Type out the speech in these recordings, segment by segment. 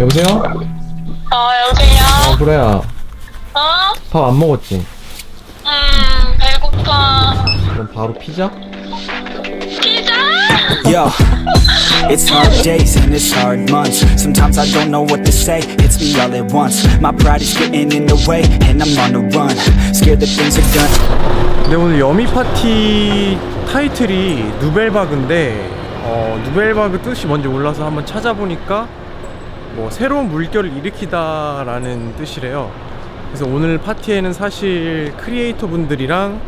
여보세요? 어, 여보세요? 어, 그래야. 어? 밥 안 먹었지? 음, 배고파. 그럼 바로 피자? 피자? Yo, it's hard days and it's hard months. Sometimes I don't know what to say, hits me all at once. My pride is getting in the way, and I'm on the run. Scared that things are gonna. 네 오늘 여미 파티 타이틀이 누벨바그인데 어, 누벨바그 뜻이 뭔지 몰라서 한번 찾아보니까 뭐 새로운 물결을 일으키다라는 뜻이래요. 그래서 오늘 파티에는 사실 크리에이터 분들이랑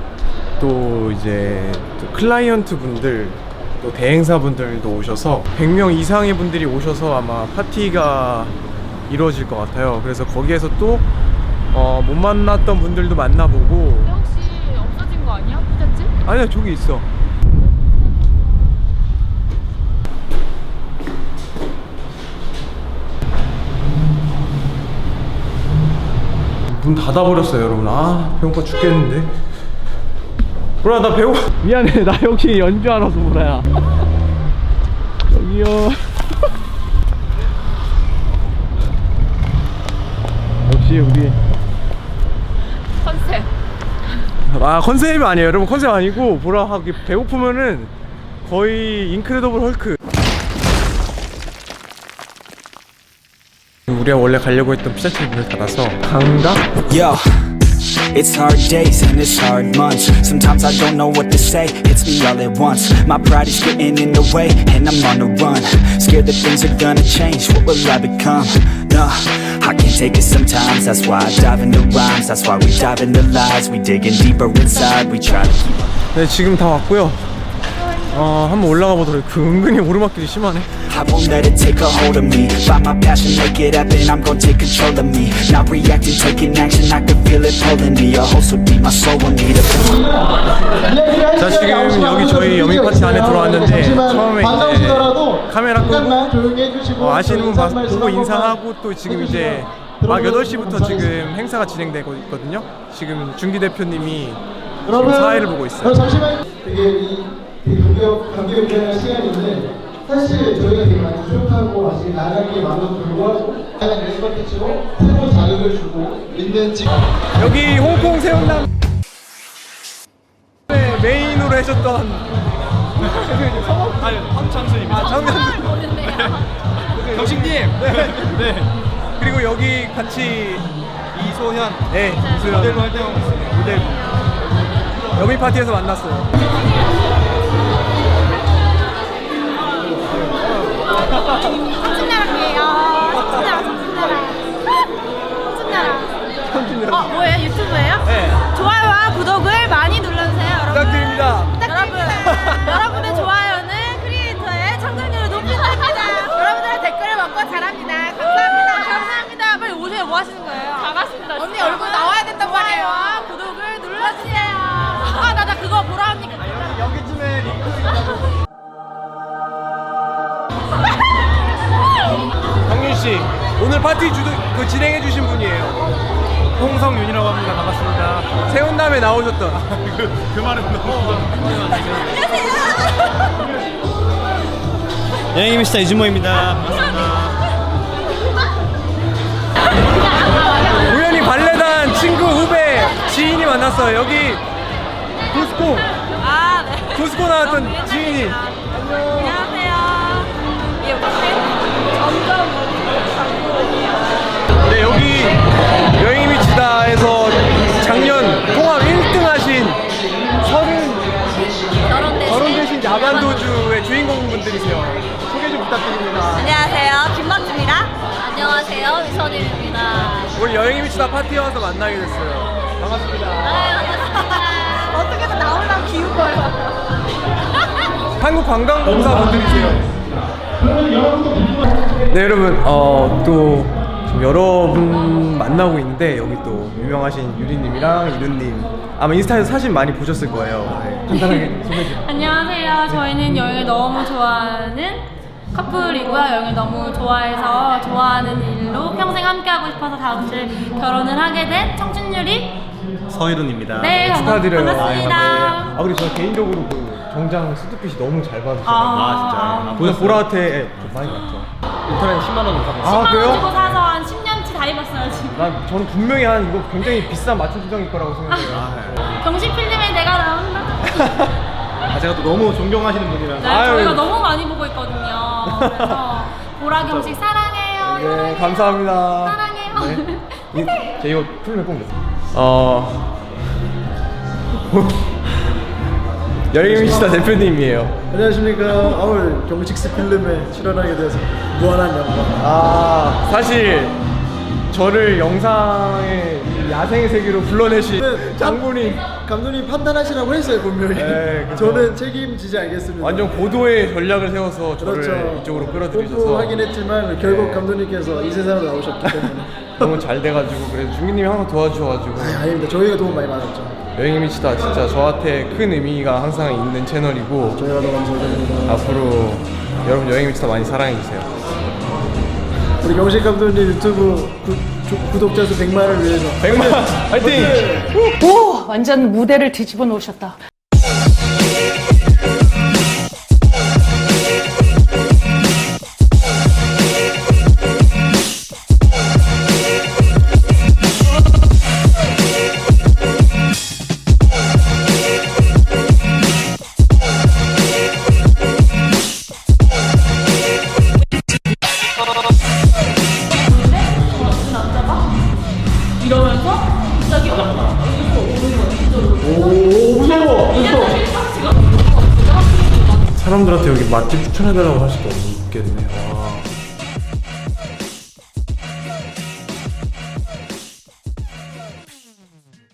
또 이제 또 클라이언트 분들 또 대행사 분들도 오셔서 100명 이상의 분들이 오셔서 아마 파티가 이루어질 것 같아요. 그래서 거기에서 또 어, 못 만났던 분들도 만나보고 혹시 없어진 거 아니야? 피자집? 아니야 저기 있어 문 닫아버렸어요 여러분. 아 배고파 죽겠는데. 보라 나 배고 미안해 나 여기 연주하러 서 보라야. 여기요. 역시 우리 컨셉. 아 컨셉이 아니에요. 여러분 컨셉 아니고 보라 하기 배고프면은 거의 인크레더블 헐크 우리가 원래 가려고 했던 피자집 문을 닫아서 강각? Yo, it's hard days and it's hard months. Sometimes I don't know what to say, hits me all at once. My pride is getting in the way, and I'm on the run. Scared that things are gonna change, what will I become? Nah, I can't take it sometimes. That's why I dive into rhymes. That's why we dive into lies. We digging deeper inside. We try to keep. 네 지금 다 왔고요 어 한번 올라가 보도록 그 은근히 오르막길이 심하네 I won't let it take a hold of me. Find my passion, make it happen. I'm gonna take control of me. Not reacting, taking action. I can feel it pulling me. A host would be my soul. will need a 자 지금 여기 저희 여미 파티 안에 들어왔는데 처음에 이제 카메라 끄고 어, 아시는 분 봐- 보고 인사하고 또 지금 이제 막 8시부터 지금 행사가 진행되고 있거든요 지금 중기 대표님이 지금 사회를 보고 있어요 어, 잠시만 되게 이 감격 감격 있는 시간인데 사실 저희가 되게 많이 부족하고 아직 나가기 많은 불구하고 다양한 일 컨텐츠로 새로운 자극을 주고 있는 지 여기 홍콩 새운남 네, 메인으로 해줬던 아니 황창순입니다. 아, 장명순. 경식님! 네. 네. 그리고 여기 같이 이소현. 네. 이소현 모델로 활동하고 있어요 모델 여미 파티에서 만났어요. 씨 오늘 파티 주도 그 진행해 주신 분이에요. 홍성윤이라고 합니다. 반갑습니다. 세운남에 나오셨던 그, 그 말은 너무 여행이 미스터 이준모입니다. 반갑습니다. 우연히 발레단 친구 후배 지인이 만났어요. 여기 도스코 아, 네. 도스코 나왔던 지인이 안녕 부탁드립니다. 안녕하세요. 김박주입니다. 안녕하세요. 위선일입니다. 오늘 여행이 미치다 파티에 와서 만나게 됐어요. 반갑습니다. 어떻게든 나오려고 기운 거예요. 한국 관광공사분들이세요. 네 여러분 어 또 지금 여러분 만나고 있는데 여기 또 유명하신 유리님이랑 이른님 아마 인스타에서 사진 많이 보셨을 거예요. 네, 간단하게 소개 좀. 안녕하세요. 저희는 여행을 너무 좋아하는 커플이고요. 여행을 너무 좋아해서 좋아하는 일로 평생 함께하고 싶어서 다음 주 결혼을 하게 된 청춘유리. 서희룬입니다. 네, 반갑- 축하드려요. 반갑습니다. 아 그리고 저 개인적으로 그 정장 수트핏이 너무 잘 받으셔서 아, 아, 진짜요? 보다 보라한테 좀 많이 봤죠. 인터넷 10만 원 이상. 아 10만 원 주고? 사서 한 10년치 다 입었어요 지금. 난 저는 분명히 한 이거 굉장히 비싼 맞춤 수정일 거라고 생각해요. 경식 필름에 내가 나온다. 아, 제가 또 너무 존경하시는 분이라서. 네, 아유. 저희가 너무 많이 보고 있거든요. 그래서 보라 경식 사랑해요. 네 감사합니다. 사랑해요. 네. 이- 제 이거 풀면 꼭 어. 열기미시다 대표님이에요. 안녕하십니까. 오늘 경직스 필름에 출연하게 돼서 무한한 영광. 아 사실 저를 영상의 이 야생의 세계로 불러내신 네, 장군이 감독님 판단하시라고 했어요 분명히. 네, 그죠. 저는 책임지지 않겠습니다. 완전 고도의 전략을 세워서 저를 그렇죠. 이쪽으로 끌어들이셔서 뽀뽀하긴 했지만 결국 네. 감독님께서 이 세상으로 나오셨기 때문에. 너무 잘 돼가지고 그래서 중기님이 항상 도와주셔가지고 아, 아닙니다. 저희가 도움 많이 받았죠. 여행의 미치다 진짜 저한테 큰 의미가 항상 있는 채널이고 저희가 더 감사드립니다. 앞으로 여러분 여행의 미치다 많이 사랑해주세요 우리 경식 감독님 유튜브 구, 주- 구독자 수 100만을 위해서. 백만 화이팅! 오, 완전 무대를 뒤집어 놓으셨다. 여기 맛집 추천해달라고 할 수도 없겠네요.